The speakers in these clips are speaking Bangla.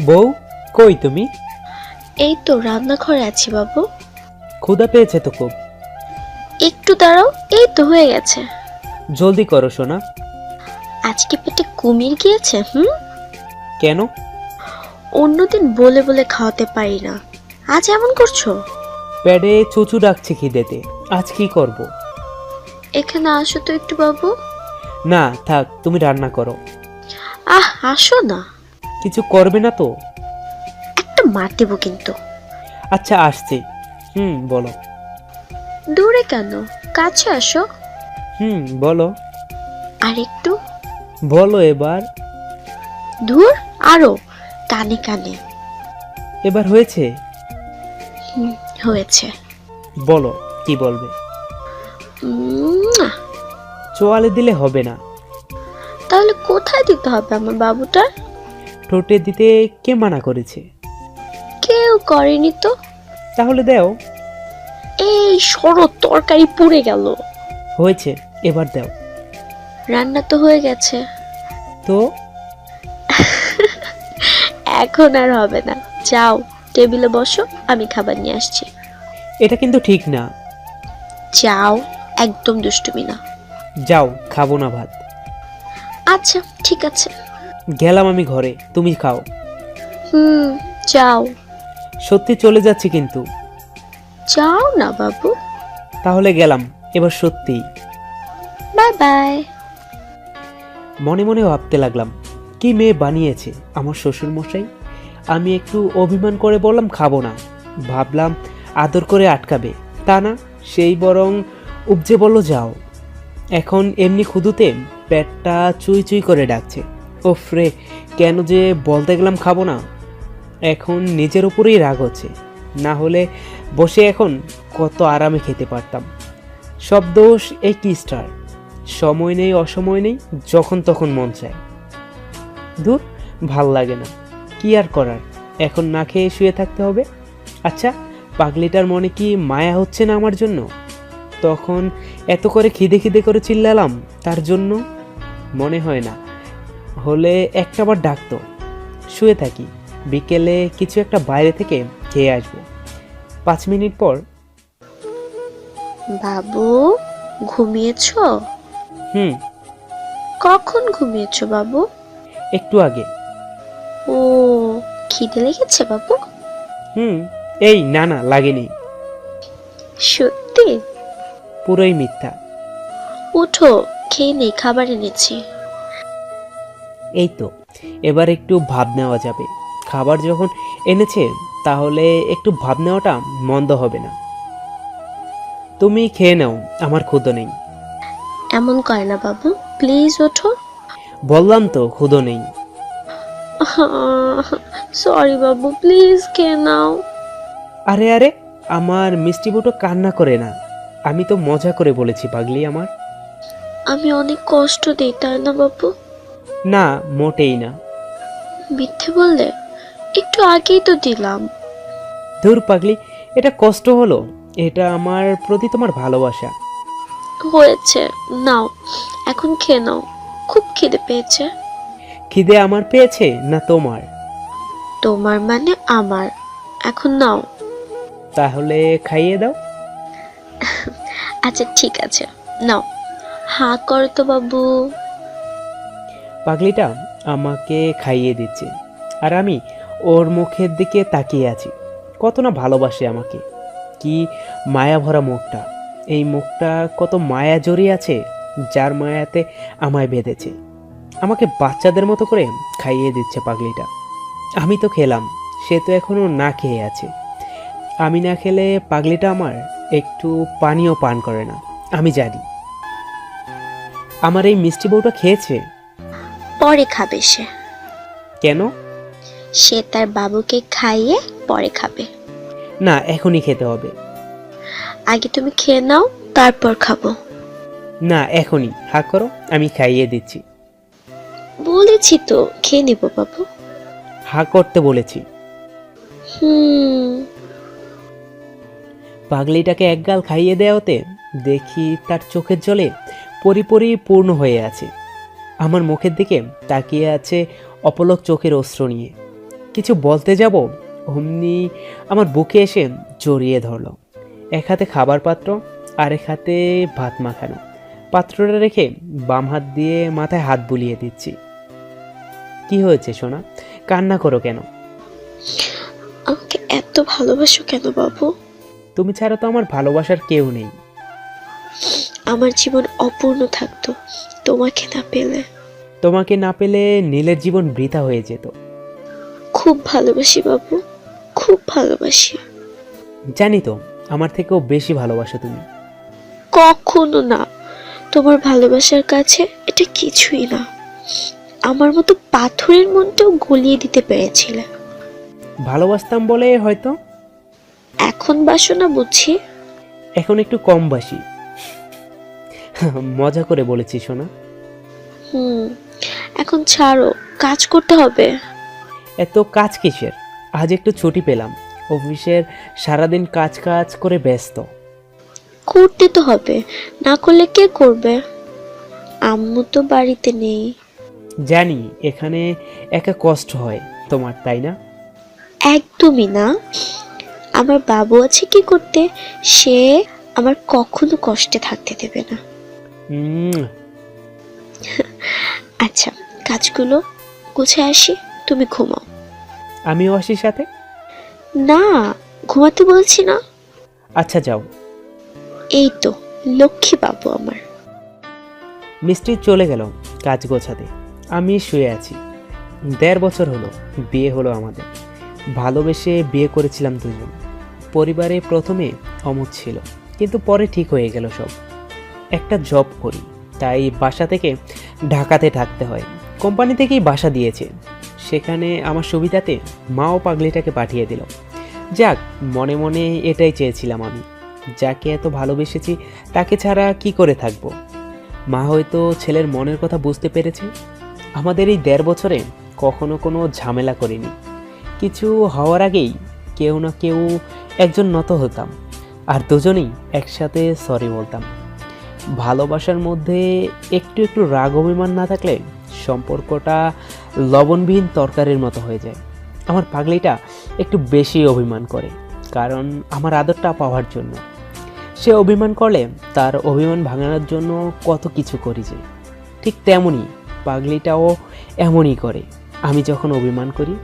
বউ কই তুমি? এই তো রান্নাঘরে আছি বাবু। ক্ষুধা পেয়েছে তো খুব। একটু দাঁড়াও এই তো হয়ে গেছে। জলদি করো সোনা। আজকে পেটে কুমির গিয়েছে হুম? কেন? অন্যদিন বলে বলে খাওয়াতে পারি না। আজ এমন করছ? প্যাডে চুচু ডাকছে খিদেতে। আজ কি করব? এখানে আসো তো একটু বাবু। না থাক তুমি রান্না করো। আহ আসো না। কিছু করবে না তো? একটা মার দেবো কিন্তু। আচ্ছা আসছি। হুম বলো। দূরে কেন? কাছে আসো। হুম বলো। আর একটু। বলো এবার। দূর আরও। কানে কানে। এবার হয়েছে? হুম, হয়েছে। বলো কি বলবে? উম, আহ, চোয়ালে দিলে হবে না। তাহলে কোথায় দিতে হবে আমার বাবুটার? ঠোঁটে দিতে কে মানা করেছে? কেউ করেনি তো। তাহলে দেও। এই সরো তরকারি পুড়ে গেল। হয়েছে এবার দাও। রান্না তো হয়ে গেছে। তো? এখন আর হবে না। যাও টেবিলে বসো আমি খাবার নিয়ে আসছি। এটা কিন্তু ঠিক না। যাও একদম দুষ্টুমি না। যাও খাব না ভাত। আচ্ছা ঠিক আছে। গেলাম আমি ঘরে তুমি খাও। হুম যাও। সত্যি চলে যাচ্ছি কিন্তু। যাও না বাবু। তাহলে গেলাম এবার সত্যিই। Bye bye. মনে মনে ভাবতে লাগলাম কি মেয়ে বানিয়েছে আমার শ্বশুর মশাই আমি একটু অভিমান করে বললাম খাব না। ভাবলাম আদর করে আটকাবে। তা না সেই বরং উপজে বলল যাও। এখন এমনি খুদুতে পেটটা চুই চুই করে ডাকছে। ও ফ্রে কেন যে বলতে গেলাম খাব না। এখন নিজের উপরেই রাগ হচ্ছে। না হলে বসে এখন কত আরামে খেতে পারতাম। সব দোষ টি স্টার। সময় নেই, অসময় নেই, যখন তখন মন চায়। দূর, ভালো লাগে না। কি আর করার? এখন না খেয়ে শুয়ে থাকতে হবে। আচ্ছা পাগলিটার মনে কি মায়া হচ্ছে না আমার জন্য? তখন এত করে খিদে খিদে করে চিল্লালাম, তার জন্য মনে হয় না। হলে একটাবার ডাকতো। শুয়ে থাকি। বিকেলে কিছু একটা বাইরে থেকে খেয়ে আসব। পাঁচ মিনিট পর বাবু ঘুমিয়েছো? হুম। কখন ঘুমিয়েছো বাবু? একটু আগে। ও খিদে লেগেছে বাবু? হুম এই না না লাগেনি। সত্যি? পুরোই মিথ্যা। উঠো খেয়ে নেই খাবার এনেছি। এই তো এবার একটু ভাব নেওয়া যাবে। খাবার যখন এনেছে তাহলে একটু ভাব নেওয়াটা মন্দ হবে না। তুমি খেয়ে নাও আমার ক্ষুদো নেই। এমন করে না বাবু প্লিজ ওঠো। বললাম তো ক্ষুদো নেই। সরি বাবু প্লিজ খেয়ে নাও। আরে আরে আমার মিষ্টি বুটো কান্না করে না। আমি তো মজা করে বলেছি পাগলি আমার। আমি অনেক কষ্ট দিই তাই না বাবু? না মোটেই না। মিথ্যে বললে? একটু আগেই তো দিলাম। ধুর পাগলি এটা কষ্ট হলো। এটা আমার প্রতি তোমার ভালোবাসা। হয়েছে। নাও এখন খেয়ে নাও। খুব খিদে পেয়েছে। খিদে আমার পেয়েছে না তোমার? তোমার মানে আমার। এখন নাও। তাহলে খাইয়ে দাও। আচ্ছা ঠিক আছে। নাও। হা করো তো বাবু। পাগলিটা আমাকে খাইয়ে দিচ্ছে। আর আমি ওর মুখের দিকে তাকিয়ে আছি। কত না ভালোবাসে আমাকে। কি মায়া ভরা মুখটা। এই মুখটা কত মায়া জড়িয়ে আছে, যার মায়াতে আমায় বেঁধেছে। আমাকে বাচ্চাদের মতো করে খাইয়ে দিচ্ছে পাগলিটা। আমি তো খেলাম, সে তো এখনও না খেয়ে আছে। আমি না খেলে পাগলিটা আমার একটু পানিও পান করে না, আমি জানি। আমার এই মিষ্টি বউটা খেয়েছে? পরে খাবে সে। কেন? সে তার বাবুকে খাইয়ে পরে খাবে। না এখনই খেতে হবে। আগে তুমি খেয়ে নাও তারপর খাব। না এখনই। হা করো আমি খাইয়ে দিচ্ছি। বলেছি তো খেয়ে নিব বাবু। হা করতে বলেছি। হুম। পাগলিটাকে একগাল খাইয়ে দেওয়াতে দেখি তার চোখের জলে পরিপরি পূর্ণ হয়ে আছে। আমার মুখের দিকে তাকিয়ে আছে অপলক চোখের অস্ত্র নিয়ে। কিছু বলতে যাব? অমনি আমার বুকে এসে জড়িয়ে ধরলো। এক হাতে খাবার পাত্র আর এক হাতে ভাত মাখানো। পাত্রটা রেখে বাম হাত দিয়ে মাথায় হাত বুলিয়ে দিচ্ছি। কি হয়েছে সোনা? কান্না করো কেন? আমাকে এত ভালোবাসো কেন বাবু? তুমি ছাড়া তো আমার ভালোবাসার কেউ নেই। আমার জীবন অপূর্ণ থাকতো। তোমাকে না পেলে। তোমাকে না পেলে নীলের জীবন বৃথা হয়ে যেত। খুব ভালোবাসি বাবু খুব ভালোবাসি। জানি তো আমার থেকেও বেশি ভালোবাসো তুমি। কখনো না। তোমার ভালোবাসার কাছে এটা কিছুই না। আমার মতো পাথরের মনটাও গলিয়ে দিতে পেরেছিলে। ভালোবাসতাম বলে হয়তো। এখন বাসো না বুঝছি এখন একটু কম বাসি। মজা করে বলেছি সোনা। হুম এখন ছাড়ো কাজ করতে হবে। এত কাজ কিসের? আজ একটু ছুটি পেলাম। অফিসের সারাদিন কাজ কাজ করে ব্যস্ত। করতে তো হবে না করলে কে করবে? আম্মু তো বাড়িতে নেই। জানি এখানে একা কষ্ট হয় তোমার তাই না? একদমই না। আমার বাবু আছে কি করতে? সে আমার কখনো কষ্টে থাকতে দেবে না। আচ্ছা কাজগুলো গুছিয়ে আসি তুমি ঘুমাও। আমিও আসি সাথে? না ঘুমাতে বলছি না। আচ্ছা যাও। এই তো লক্ষ্মী বাবু আমার। মিষ্টি চলে গেল কাজ গোছাতে। আমি শুয়ে আছি। দেড় বছর হলো বিয়ে হলো আমাদের। ভালোবেসে বিয়ে করেছিলাম দুজন। পরিবারে প্রথমে অমত ছিল কিন্তু পরে ঠিক হয়ে গেল সব। একটা জব করি। তাই বাসা থেকে ঢাকাতে থাকতে হয়। কোম্পানি থেকেই বাসা দিয়েছে। সেখানে আমার সুবিধাতে মাও পাগলিটাকে পাঠিয়ে দিল। যাক, মনে মনে এটাই চেয়েছিলাম আমি। যাকে এত ভালোবেসেছি, তাকে ছাড়া কি করে থাকব? মা হয়তো ছেলের মনের কথা বুঝতে পেরেছে। আমাদের এই দেড় বছরে কখনো কোনো ঝামেলা করিনি। কিছু হওয়ার আগেই কেউ না কেউ একজন নত হতাম। আর দুজনেই একসাথে সরি বলতাম। ভালোবাসার মধ্যে একটু একটু রাগ অভিমান না থাকলে সম্পর্কটা লবণবিহীন তরকারির মতো হয়ে যায়। আমার পাগলিটা একটু বেশি অভিমান করে, কারণ আমার আদরটা পাওয়ার জন্য। সে অভিমান করলে তার অভিমান ভাঙানোর জন্য কত কিছু করি যে। ঠিক তেমনই পাগলিটাও এমনই করে। আমি যখন অভিমান করি,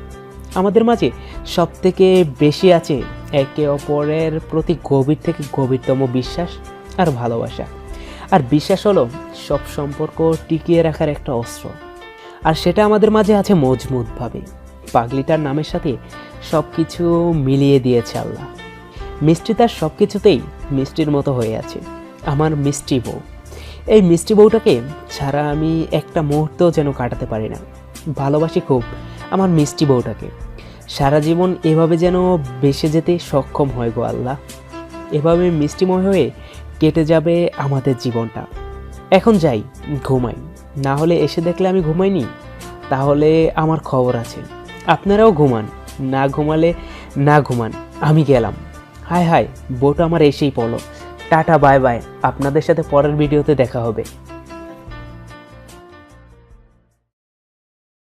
আমাদের মাঝে সব থেকে বেশি আছে একে অপরের প্রতি গভীর থেকে গভীরতম বিশ্বাস আর ভালোবাসা। আর বিশ্বাস হলো, সব সম্পর্ক টিকিয়ে রাখার একটা অস্ত্র। আর সেটা আমাদের মাঝে আছে মজবুতভাবে। পাগলিটার নামের সাথে সব কিছু মিলিয়ে দিয়েছে আল্লাহ। মিষ্টি তার সব কিছুতেই মিষ্টির মতো হয়ে আছে। আমার মিষ্টি বউ। এই মিষ্টি বউটাকে ছাড়া আমি একটা মুহূর্ত যেন কাটাতে পারি না। ভালোবাসি খুব আমার মিষ্টি বউটাকে। সারা জীবন এভাবে যেন বেসে যেতে সক্ষম হয় গো আল্লাহ। এভাবে মিষ্টিময় হয়ে কেটে যাবে আমাদের জীবনটা। এখন যাই, ঘুমাই। না হলে এসে দেখলে আমি ঘুমাইনি? তাহলে আমার খবর আছে। আপনারাও ঘুমান। না ঘুমালে না ঘুমান। আমি গেলাম। হায় হায়, বোট আমার এসেই পড়ল। Tata, bye bye. আপনাদের সাথে পরের ভিডিওতে দেখা হবে।